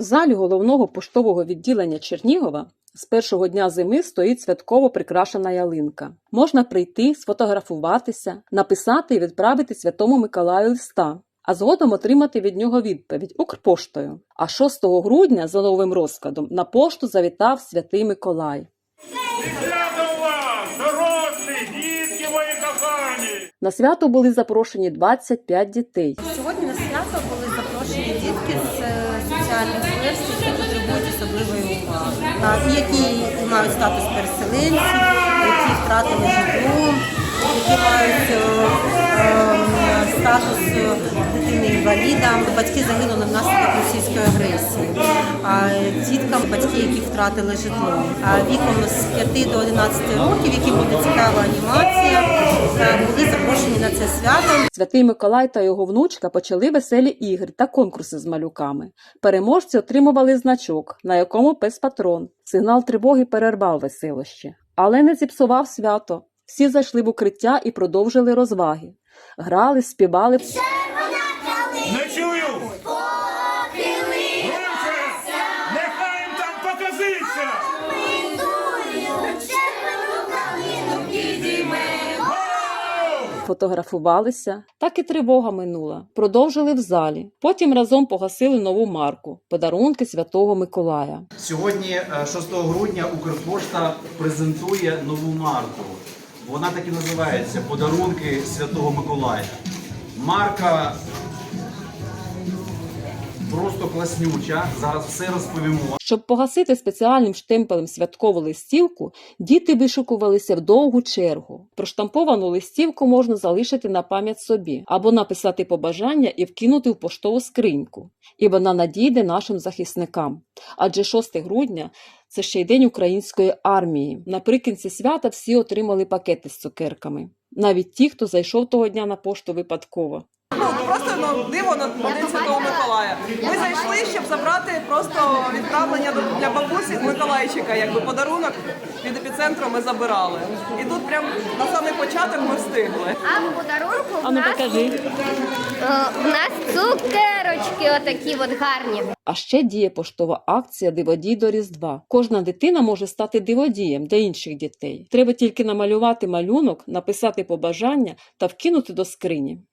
В залі головного поштового відділення Чернігова з першого дня зими стоїть святково прикрашена ялинка. Можна прийти, сфотографуватися, написати і відправити Святому Миколаю листа, а згодом отримати від нього відповідь Укрпоштою. А 6 грудня за новим розкладом на пошту завітав Святий Миколай. На свято були запрошені 25 дітей. Сьогодні на свято були запрошені дітки з соціальних верств, які потребують особливої уваги, які мають статус переселенців, які втратили житло, які мають е, е, статус дитини інваліда. Батьки загинули внаслідок російської агресії. Батьки, які втратили житло. А віком з 5 до 11 років, які буде цікава анімація, е, були запрошені на це свято. Святий Миколай та його внучка почали веселі ігри та конкурси з малюками. Переможці отримували значок, на якому пес патрон. Сигнал тривоги перервав веселощі, але не зіпсував свято. Всі зайшли в укриття і продовжили розваги. Грали, співали. Не Гоу! Фотографувалися, так і тривога минула. Продовжили в залі. Потім разом погасили нову марку подарунки Святого Миколая. Сьогодні, е, 6 грудня, Укрпошта презентує нову марку. Вона так і називається Подарунки Святого Миколая. Марка просто класнюча. Зараз все розповімо. Щоб погасити спеціальним штемпелем святкову листівку, діти вишукувалися в довгу чергу. Проштамповану листівку можна залишити на пам'ять собі або написати побажання і вкинути в поштову скриньку, і вона надійде нашим захисникам. Адже 6 грудня це ще й день української армії. Наприкінці свята всі отримали пакети з цукерками, навіть ті, хто зайшов того дня на пошту випадково. Ну, просто ну, диво на День Святого Миколая. Ми зайшли, щоб забрати просто відправлення до- для бабусі з Миколайчика, якби подарунок від епіцентру ми забирали. І тут прям на самий початок ми встигли. А в подарунку в ну нас, покажи. е, в нас цукерочки отакі от гарні. А ще діє поштова акція Диводій до Різдва. Кожна дитина може стати диводієм для інших дітей. Треба тільки намалювати малюнок, написати побажання та вкинути до скрині.